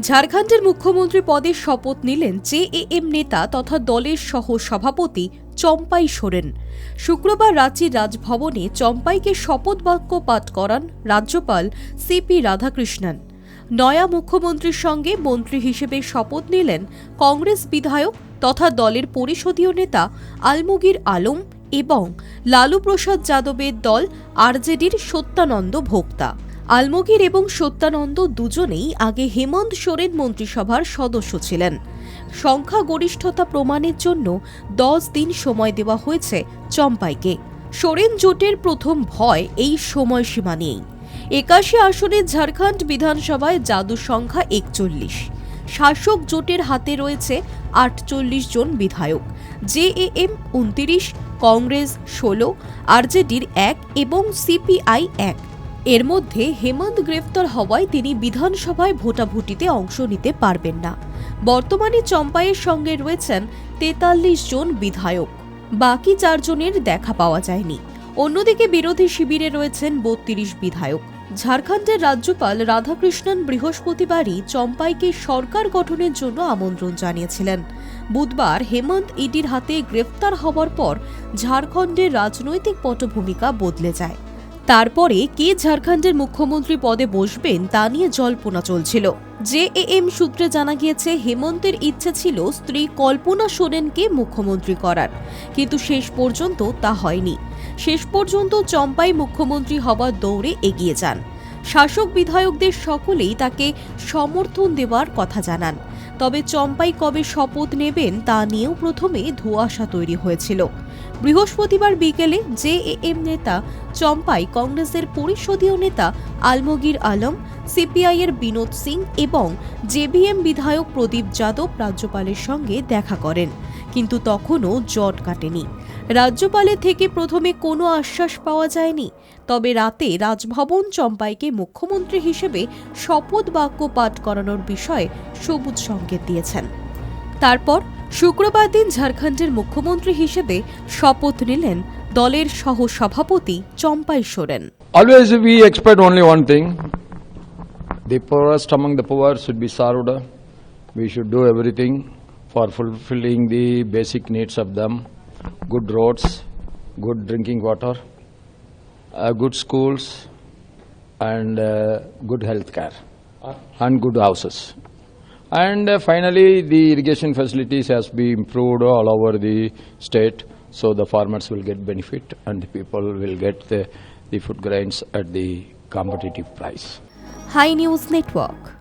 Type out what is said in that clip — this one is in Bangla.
ঝাড়খণ্ডের মুখ্যমন্ত্রী পদে শপথ নিলেন জেএএম নেতা তথা দলের সহ সভাপতি চম্পাই সোরেন। শুক্রবার রাঁচির রাজভবনে চম্পাইকে শপথ বাক্য পাঠ করান রাজ্যপাল সিপি রাধাকৃষ্ণন। নয়া মুখ্যমন্ত্রীর সঙ্গে মন্ত্রী হিসেবে শপথ নিলেন কংগ্রেস বিধায়ক তথা দলের পরিষদীয় নেতা আলমগীর আলম এবং লালু প্রসাদ যাদবের দল আরজেডির সত্যানন্দ ভোক্তা। আলমগীর এবং সত্যানন্দ দুজনেই আগে হেমন্ত সোরেন মন্ত্রিসভার সদস্য ছিলেন। সংখ্যাগরিষ্ঠতা প্রমাণের জন্য দশ দিন সময় দেওয়া হয়েছে চম্পাইকে। সোরেন জোটের প্রথম ভয় এই সময়সীমা নিয়েই। একাশি আসনে ঝাড়খণ্ড বিধানসভায় জাদু সংখ্যা একচল্লিশ। শাসক জোটের হাতে রয়েছে আটচল্লিশ জন বিধায়ক। জেএএম উনতিরিশ, কংগ্রেস ষোলো, আরজেডির এক এবং সিপিআই এক। এর মধ্যে হেমন্ত গ্রেফতার হওয়ায় তিনি বিধানসভায় ভোটাভুটিতে অংশ নিতে পারবেন না। বর্তমানে চম্পাইয়ের সঙ্গে রয়েছেন তেতাল্লিশ জন বিধায়ক। বাকি চারজনের দেখা পাওয়া যায়নি। অন্যদিকে বিরোধী শিবিরে রয়েছেন বত্রিশ বিধায়ক। ঝাড়খণ্ডের রাজ্যপাল রাধাকৃষ্ণন বৃহস্পতিবারই চম্পাইকে সরকার গঠনের জন্য আমন্ত্রণ জানিয়েছিলেন। বুধবার হেমন্ত ইডির হাতে গ্রেফতার হওয়ার পর ঝাড়খণ্ডের রাজনৈতিক পটভূমিকা বদলে যায়। তারপরে কে ঝাড়খণ্ডের মুখ্যমন্ত্রী পদে বসবেন তা নিয়ে জল্পনা চলছিল। জেএএম সূত্রে জানা গিয়েছে, হেমন্তের ইচ্ছে ছিল স্ত্রী কল্পনা সোরেনকে মুখ্যমন্ত্রী করার। কিন্তু শেষ পর্যন্ত তা হয়নি। শেষ পর্যন্ত চম্পাই মুখ্যমন্ত্রী হওয়ার দৌড়ে এগিয়ে যান। শাসক বিধায়কদের সকলেই তাকে সমর্থন দেওয়ার কথা জানান। তবে চম্পাই কবে শপথ নেবেন তা নিয়েও প্রথমে ধোঁয়াশা তৈরি হয়েছিল। বৃহস্পতিবার বিকেলে জেএএম নেতা চম্পাই কংগ্রেসের পরিষদীয় নেতা আলমগীর আলম, সিপিআইয়ের বিনোদ সিং এবং জেবিএম বিধায়ক প্রদীপ যাদব রাজ্যপালের সঙ্গে দেখা করেন, কিন্তু তখনও জট কাটেনি। রাজ্যপালের থেকে প্রথমে কোনো আশ্বাস পাওয়া যায়নি, তবে রাতে রাজভবন চম্পাইকে মুখ্যমন্ত্রী হিসেবে শপথ বাক্য পাঠ করানোর বিষয়ে সবুজ সংকেত দিয়েছেন। তারপর শুক্রবার দিন ঝাড়খণ্ডের মুখ্যমন্ত্রী হিসেবে শপথ নিলেন দলের সহ সভাপতি Champai Soren Always we expect only one thing. The poorest among the poor should be served. We should do everything for fulfilling the basic needs of them. Good roads, good drinking water, uh, good schools, and uh, good health care, and good houses. And uh, finally, the irrigation facilities has been improved all over the state, So the farmers will get benefit and the people will get the, the food grains at the competitive price. High News Network.